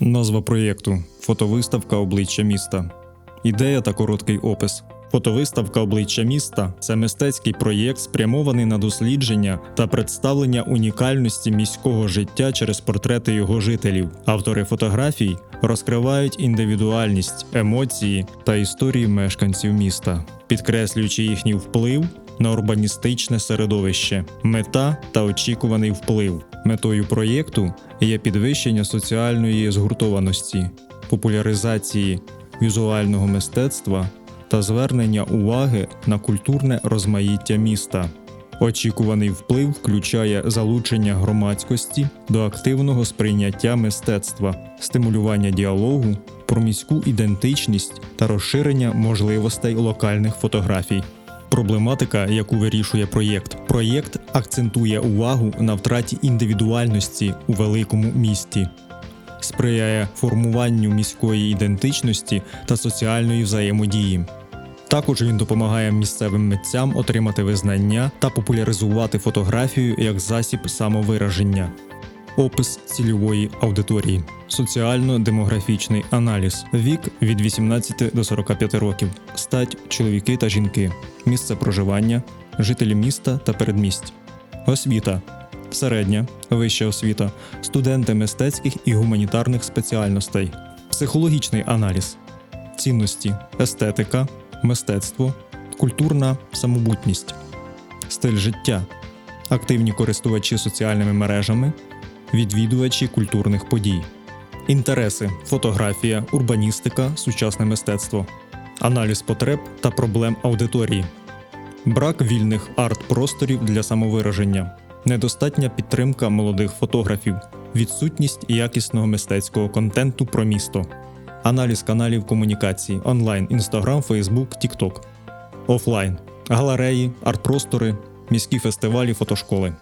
Назва проєкту Фотовиставка обличчя міста. Ідея та короткий опис. Фотовиставка обличчя міста це мистецький проєкт, спрямований на дослідження та представлення унікальності міського життя через портрети його жителів. Автори фотографій розкривають індивідуальність, емоції та історії мешканців міста, підкреслюючи їхній вплив на урбаністичне середовище, мета та очікуваний вплив. Метою проєкту є підвищення соціальної згуртованості, популяризації візуального мистецтва та звернення уваги на культурне розмаїття міста. Очікуваний вплив включає залучення громадськості до активного сприйняття мистецтва, стимулювання діалогу про міську ідентичність та розширення можливостей локальних фотографій. Проблематика, яку вирішує проєкт. Проєкт акцентує увагу на втраті індивідуальності у великому місті, сприяє формуванню міської ідентичності та соціальної взаємодії. Також він допомагає місцевим митцям отримати визнання та популяризувати фотографію як засіб самовираження. Опис цільової аудиторії, соціально-демографічний аналіз, вік від 18 до 45 років, стать чоловіки та жінки, місце проживання, жителі міста та передмість, освіта, середня, вища освіта, студенти мистецьких і гуманітарних спеціальностей, психологічний аналіз, цінності, естетика, мистецтво, культурна самобутність, стиль життя, активні користувачі соціальними мережами, відвідувачі культурних подій, інтереси, фотографія, урбаністика, сучасне мистецтво, аналіз потреб та проблем аудиторії, брак вільних арт-просторів для самовираження, недостатня підтримка молодих фотографів, відсутність якісного мистецького контенту про місто, аналіз каналів комунікації онлайн, Інстаграм, Фейсбук, Тікток, офлайн, галереї, арт-простори, міські фестивалі, фотошколи.